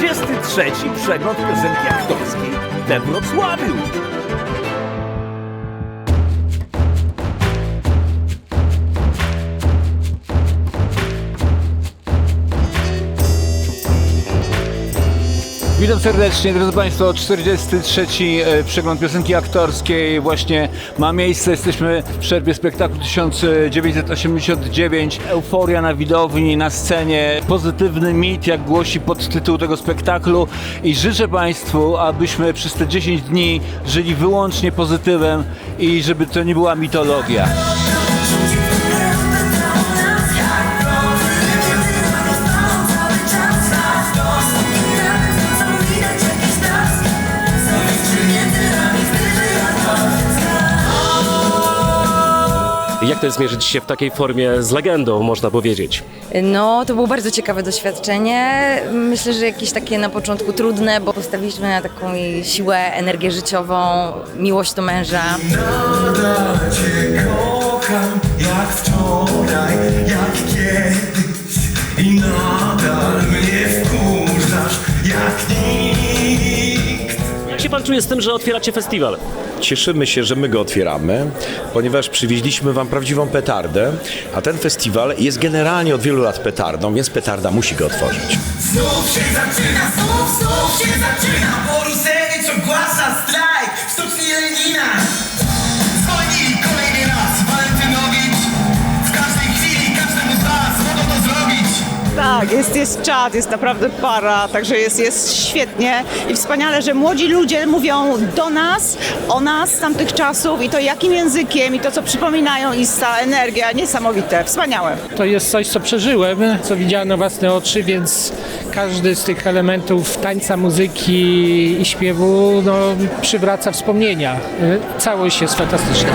43. przegląd piosenki aktorskiej we Wrocławiu. Witam serdecznie, drodzy Państwo. 43. e, przegląd piosenki aktorskiej właśnie ma miejsce. Jesteśmy w przerwie spektaklu 1989. Euforia na widowni, na scenie. Pozytywny mit, jak głosi podtytuł tego spektaklu. I życzę Państwu, abyśmy przez te 10 dni żyli wyłącznie pozytywem i żeby to nie była mitologia. Jak to jest zmierzyć się w takiej formie z legendą, można powiedzieć? No, to było bardzo ciekawe doświadczenie. Myślę, że jakieś takie na początku trudne, bo postawiliśmy na taką jej siłę, energię życiową, miłość do męża. Nadal cię kocham jak wczoraj, jak Czuje z tym, że otwieracie festiwal? Cieszymy się, że my go otwieramy, ponieważ przywieźliśmy Wam prawdziwą petardę, a ten festiwal jest generalnie od wielu lat petardą, więc petarda musi go otworzyć. Znów się zaczyna, znów, znów się zaczyna Tak, jest, jest czad, jest naprawdę para, także jest, jest świetnie i wspaniale, że młodzi ludzie mówią do nas, o nas z tamtych czasów i to jakim językiem i to co przypominają i ta energia, niesamowite, wspaniałe. To jest coś, co przeżyłem, co widziałem na własne oczy, więc każdy z tych elementów tańca, muzyki i śpiewu no, przywraca wspomnienia. Y, Całość jest fantastyczna.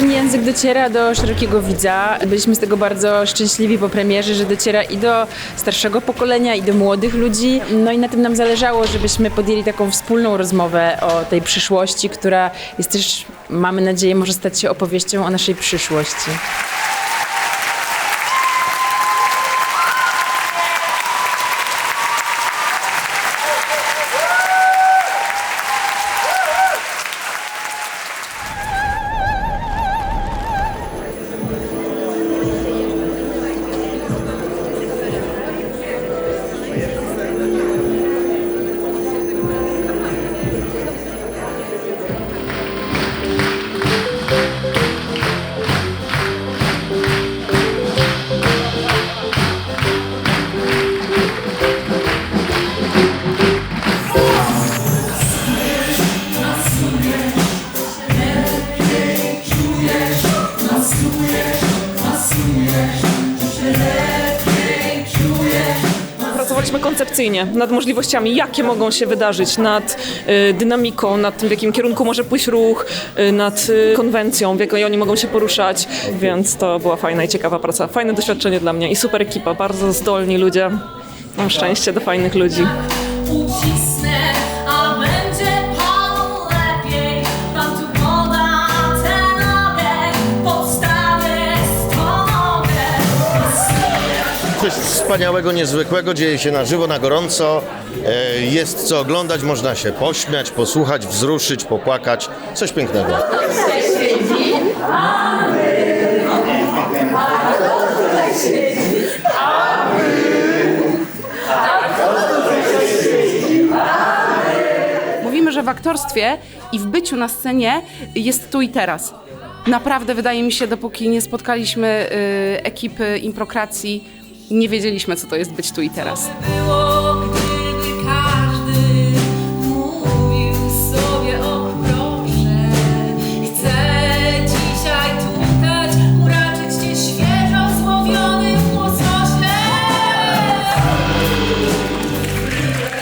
Ten język dociera do szerokiego widza. Byliśmy z tego bardzo szczęśliwi po premierze, że dociera i do starszego pokolenia, i do młodych ludzi. No i na tym nam zależało, żebyśmy podjęli taką wspólną rozmowę o tej przyszłości, która jest też, mamy nadzieję, może stać się opowieścią o naszej przyszłości. Koncepcyjnie nad możliwościami, jakie mogą się wydarzyć, nad y, dynamiką, nad tym, w jakim kierunku może pójść ruch, y, nad y, konwencją, w jakiej oni mogą się poruszać, więc to była fajna i ciekawa praca. Fajne doświadczenie dla mnie i super ekipa, bardzo zdolni ludzie. Mam szczęście do fajnych ludzi. ucisnę, Coś wspaniałego, niezwykłego, dzieje się na żywo, na gorąco. E, Jest co oglądać, można się pośmiać, posłuchać, wzruszyć, popłakać. Coś pięknego. Mówimy, że w aktorstwie i w byciu na scenie jest tu i teraz. Naprawdę wydaje mi się, dopóki nie spotkaliśmy y, ekipy improkracji, nie wiedzieliśmy, co to jest być tu i teraz.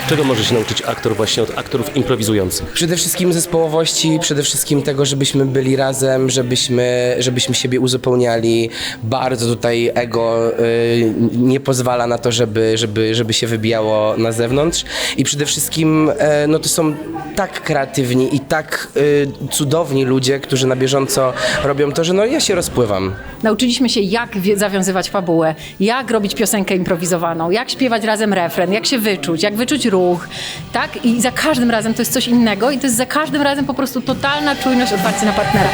Czego może się nauczyć aktor właśnie od aktorów improwizujących? Przede wszystkim zespołowości, przede wszystkim tego, żebyśmy byli razem, żebyśmy, żebyśmy siebie uzupełniali. Bardzo tutaj ego y, nie pozwala na to, żeby, żeby, żeby się wybijało na zewnątrz. I przede wszystkim e, no to są tak kreatywni i tak y, cudowni ludzie, którzy na bieżąco robią to, że no ja się rozpływam. Nauczyliśmy się, jak zawiązywać fabułę, jak robić piosenkę improwizowaną, jak śpiewać razem refren, jak się wyczuć, jak wyczuć ruch, tak? I za każdym razem to jest coś innego i to jest za każdym razem po prostu totalna czujność, otwarcie na partnera.